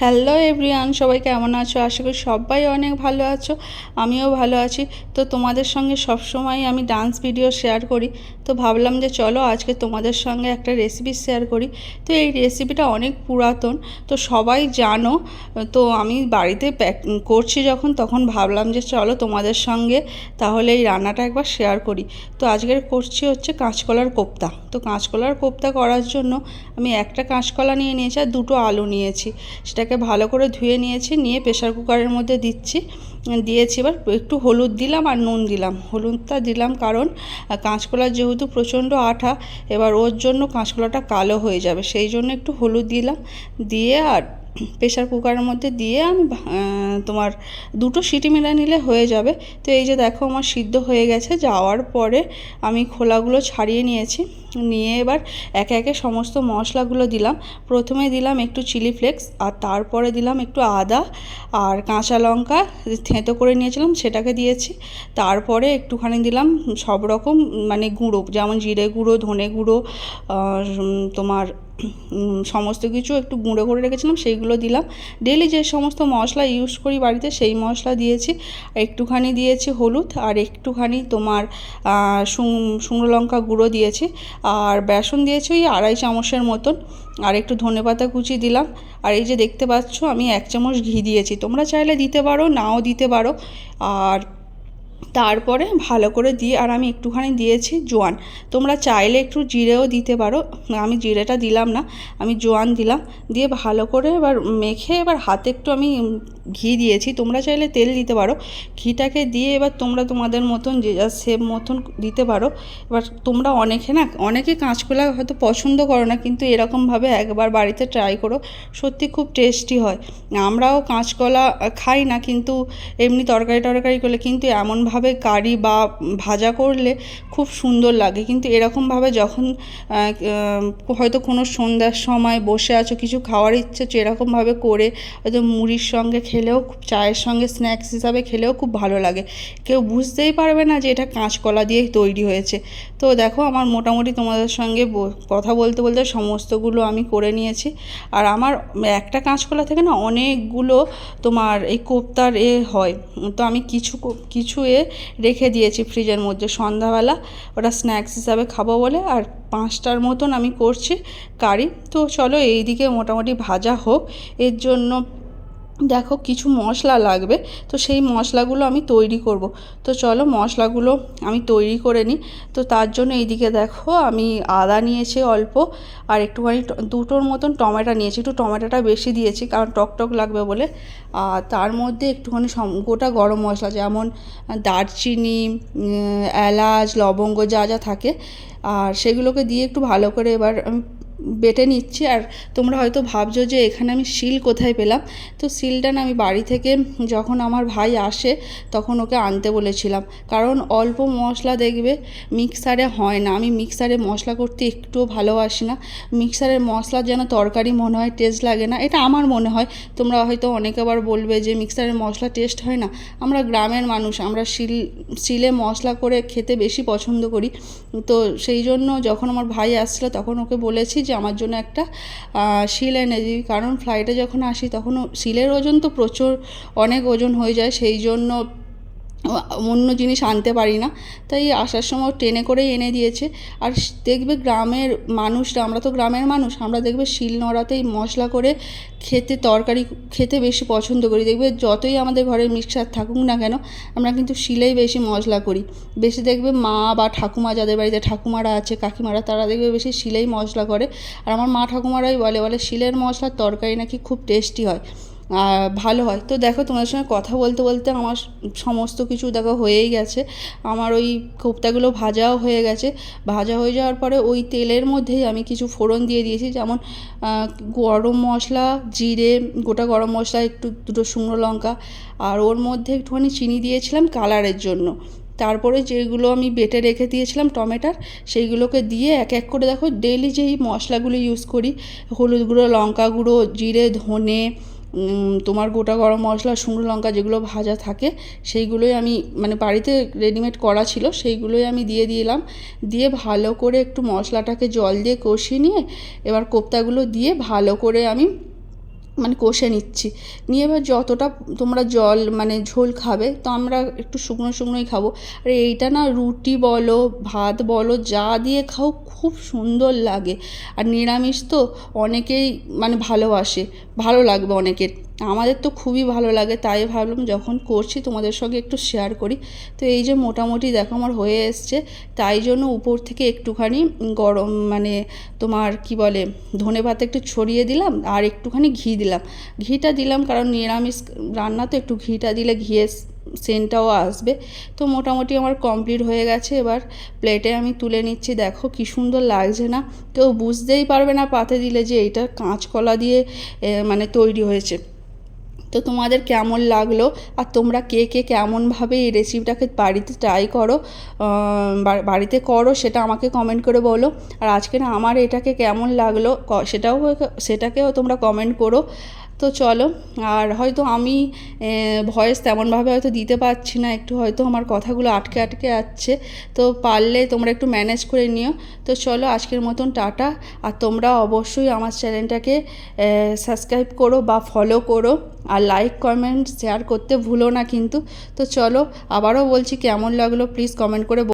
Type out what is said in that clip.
Hello everyone সবাই কেমন আছো? আশা করি সবাই অনেক ভালো আছো। আমিও ভালো আছি। তো তোমাদের সঙ্গে সবসময় আমি ডান্স ভিডিও শেয়ার করি। তো ভাবলাম যে চলো আজকে তোমাদের সঙ্গে একটা রেসিপি শেয়ার করি। তো এই রেসিপিটা অনেক পুরাতন। তো সবাই জানো, তো আমি বাড়িতে প্যাক করছি যখন, তখন ভাবলাম যে চলো তোমাদের সঙ্গে তাহলে এই রান্নাটা একবার শেয়ার করি। তো আজকের করছি হচ্ছে কাঁচকলার কোপ্তা। তো কাঁচকলার কোপ্তা করার জন্য আমি একটা কাঁচকলা নিয়ে নিয়েছি আর দুটো আলু নিয়েছি। সেটাকে ভালো করে ধুয়ে নিয়েছি, নিয়ে প্রেশার কুকারের মধ্যে দিচ্ছি। দিয়েছি এবার একটু হলুদ দিলাম আর নুন দিলাম। হলুদটা দিলাম কারণ কাঁচকলা যেহেতু প্রচণ্ড আঠা, এবার ওর জন্য কাঁচকলাটা কালো হয়ে যাবে। সেই জন্য একটু হলুদ দিলাম। দিয়ে আর প্রেশার কুকারের মধ্যে দিয়ে আমি তোমার দুটো সিটি মেরে নিলে হয়ে যাবে। তো এই যে দেখো আমার সিদ্ধ হয়ে গেছে, যাওয়ার পরে আমি খোলাগুলো ছাড়িয়ে নিয়েছি। নিয়ে এবার একে একে সমস্ত মশলাগুলো দিলাম। প্রথমে দিলাম একটু চিলি ফ্লেক্স, আর তারপরে দিলাম একটু আদা আর কাঁচা লঙ্কা থেঁতো করে নিয়েছিলাম, সেটাকে দিয়েছি। তারপরে একটুখানি দিলাম সব রকম মানে গুঁড়ো, যেমন জিরে গুঁড়ো, ধনে গুঁড়ো তোমার সমস্ত কিছু একটু গুঁড়ো করে রেখেছিলাম, সেইগুলো দিলাম। ডেলি যে সমস্ত মশলা ইউজ করি বাড়িতে, সেই মশলা দিয়েছি। একটুখানি দিয়েছি হলুদ, আর একটুখানি তোমার শুকনো লঙ্কা গুঁড়ো দিয়েছি। আর বেসন দিয়েছি ওই আড়াই চামচের মতন। আর একটু ধনে পাতা কুচি দিলাম। আর এই যে দেখতে পাচ্ছ, আমি এক চামচ ঘি দিয়েছি। তোমরা চাইলে দিতে পারো, নাও দিতে পারো। আর তারপরে ভালো করে দিয়ে, আর আমি একটুখানি দিয়েছি জোয়ান। তোমরা চাইলে একটু জিরেও দিতে পারো। আমি জিরেটা দিলাম না, আমি জোয়ান দিলাম। দিয়ে ভালো করে এবার মেখে এবার হাতে একটু আমি ঘি দিয়েছি। তোমরা চাইলে তেল দিতে পারো। ঘিটাকে দিয়ে এবার তোমরা তোমাদের মতন যে যা সেম মতন দিতে পারো। এবার তোমরা অনেকে না, অনেকে কাঁচকলা হয়তো পছন্দ করো না, কিন্তু এরকমভাবে একবার বাড়িতে ট্রাই করো, সত্যি খুব টেস্টি হয়। আমরাও কাঁচকলা খাই না, কিন্তু এমনি তরকারি টরকারি করলে কিন্তু এমনভাবে কারি বা ভাজা করলে খুব সুন্দর লাগে। কিন্তু এরকমভাবে যখন হয়তো কোনো সন্ধ্যার সময় বসে আছো, কিছু খাওয়ার ইচ্ছে হচ্ছে, এরকমভাবে করে হয়তো মুড়ির সঙ্গে খেলেও খুব, চায়ের সঙ্গে স্ন্যাক্স হিসাবে খেলেও খুব ভালো লাগে। কেউ বুঝতেই পারবে না যে এটা কাঁচকলা দিয়েই তৈরি হয়েছে। তো দেখো, আমার মোটামুটি তোমাদের সঙ্গে কথা বলতে বলতে সমস্তগুলো আমি করে নিয়েছি। আর আমার একটা কাঁচকলা থেকে না অনেকগুলো তোমার এই কোপ্তার এ হয়। তো আমি কিছু কিছু এ রেখে দিয়েছি ফ্রিজের মধ্যে সন্ধ্যাবেলা। ওটা স্ন্যাক্স হিসাবে খাব বলে। আর পাঁচটার মতন আমি করছি কারি। তো চলো এই দিকে মোটামুটি ভাজা হোক। এর জন্য দেখো কিছু মশলা লাগবে, তো সেই মশলাগুলো আমি তৈরি করব। তো চলো মশলাগুলো আমি তৈরি করে নিই। তো তার জন্য এইদিকে দেখো আমি আদা নিয়েছি অল্প, আর একটুখানি দুটোর মতন টমেটো নিয়েছি। একটু টমেটোটা বেশি দিয়েছি, কারণ টক টক লাগবে বলে। আর তার মধ্যে একটুখানি গোটা গরম মশলা যেমন দারচিনি এলাচ, লবঙ্গ যা যা থাকে, আর সেগুলোকে দিয়ে একটু ভালো করে এবার আমি বেটে নিচ্ছি আর তোমরা হয়তো ভাবছ যে এখানে আমি শিল কোথায় পেলাম। তো শিলটা না আমি বাড়ি থেকে যখন আমার ভাই আসে তখন ওকে আনতে বলেছিলাম। কারণ অল্প মশলা দেখবে মিক্সারে হয় না। আমি মিক্সারে মশলা করতে একটুও ভালোবাসি না। মিক্সারের মশলা যেন তরকারি মনে হয় টেস্ট লাগে না। এটা আমার মনে হয়। তোমরা হয়তো অনেকে আবার বলবে যে মিক্সারের মশলা টেস্ট হয় না। আমরা গ্রামের মানুষ, আমরা শিল, শিলে মশলা করে খেতে বেশি পছন্দ করি। তো সেই জন্য যখন আমার ভাই আসছিল তখন ওকে বলেছি যে আমার জন্য একটা শিল এনে দিই কারণ ফ্লাইটে যখন আসি তখন শিলের ওজন তো প্রচুর, অনেক ওজন হয়ে যায়, সেই জন্য অন্য জিনিস আনতে পারি না। তাই আসার সময় ট্রেনে করেই এনে দিয়েছে। আর দেখবে গ্রামের মানুষরা, আমরা তো গ্রামের মানুষ, আমরা দেখবে শিল নোড়াতেই মশলা করে খেতে তরকারি খেতে বেশি পছন্দ করি। দেখবে যতই আমাদের ঘরে মিক্সার থাকুক না কেন, আমরা কিন্তু শিলেই বেশি মশলা করি। বেশি দেখবে মা বা ঠাকুমা, যাদের বাড়িতে ঠাকুমারা আছে, কাকিমারা, তারা দেখবে বেশি শিলেই মশলা করে। আর আমার মা ঠাকুমারাই বলে বলে শিলের মশলার তরকারি নাকি খুব টেস্টি হয়। ভালো হয়। তো দেখো তোমাদের সঙ্গে কথা বলতে বলতে আমার সমস্ত কিছু দেখো হয়েই গেছে। আমার ওই কোপ্তাগুলো ভাজাও হয়ে গেছে। ভাজা হয়ে যাওয়ার পরে ওই তেলের মধ্যেই আমি কিছু ফোড়ন দিয়ে দিয়েছি। যেমন গরম মশলা, জিরে, গোটা গরম মশলা, একটু দুটো শুকনো লঙ্কা, আর ওর মধ্যে একটুখানি চিনি দিয়েছিলাম কালারের জন্য। তারপরে যেগুলো আমি বেটে রেখে দিয়েছিলাম টমেটার, সেইগুলোকে দিয়ে এক এক করে দেখো ডেলি যেই মশলাগুলো ইউজ করি, হলুদ গুঁড়ো, লঙ্কা গুঁড়ো, জিরে, ধনে তোমার গোটা গরম মশলা, শুকনো লঙ্কা যেগুলো ভাজা থাকে, সেইগুলোই আমি মানে বাড়িতে রেডিমেড করা ছিল, সেইগুলোই আমি দিয়ে দিলাম। দিয়ে ভালো করে একটু মশলাটাকে জল দিয়ে কষিয়ে নিয়ে, এবার কোপ্তাগুলো দিয়ে ভালো করে আমি মানে কষে নিচ্ছি। নিয়ে এবার যতটা তোমরা জল মানে ঝোল খাবে, তো আমরা একটু শুকনো শুকনোই খাব। আর এইটা না রুটি বলো, ভাত বলো, যা দিয়ে খাও, খুব সুন্দর লাগে। আর নিরামিষ তো অনেকেই মানে ভালোবাসে, ভালো লাগবে অনেকের। আমাদের তো খুবই ভালো লাগে, তাই ভাবলাম যখন করছি তোমাদের সঙ্গে একটু শেয়ার করি। তো এই যে মোটামুটি দেখো আমার হয়ে এসছে, তাই জন্য উপর থেকে একটুখানি গরম মানে তোমার কি বলে, ধনে পাতা একটু ছড়িয়ে দিলাম আর একটুখানি ঘি দিলাম। ঘিটা দিলাম কারণ নিরামিষ রান্না তো একটু ঘিটা দিলে ঘিয়ের সেন্টটাও আসবে। তো মোটামুটি আমার কমপ্লিট হয়ে গেছে, এবার প্লেটে আমি তুলে নিচ্ছি। দেখো কি সুন্দর লাগছে না, কেউ বুঝতেই পারবে না পাতে দিলে যে এইটা কাঁচকলা দিয়ে মানে তৈরি হয়েছে। তো তোমাদের কেমন লাগল? আর তোমরা কে কে কেমনভাবে এই রেসিপিটাকে বাড়িতে ট্রাই করো বাড়িতে করো সেটা আমাকে কমেন্ট করে বলো। আর আজকে না আমার এটাকে কেমন লাগল সেটাও, সেটাকেও তোমরা কমেন্ট করো। তো চলো, আর হয়তো আমি ভয়েস তেমনভাবে হয়তো দিতে পারছি না, একটু হয়তো আমার কথাগুলো আটকে আটকে যাচ্ছে। তো পারলে তোমরা একটু ম্যানেজ করে নিও। তো চলো, আজকের মতন টাটা। আর তোমরা অবশ্যই আমার চ্যানেলটাকে সাবস্ক্রাইব করো বা ফলো করো। আর লাইক কমেন্ট শেয়ার করতে ভুলো না কিন্তু। তো চলো, আবারও বলছি কেমন লাগল প্লিজ কমেন্ট করে।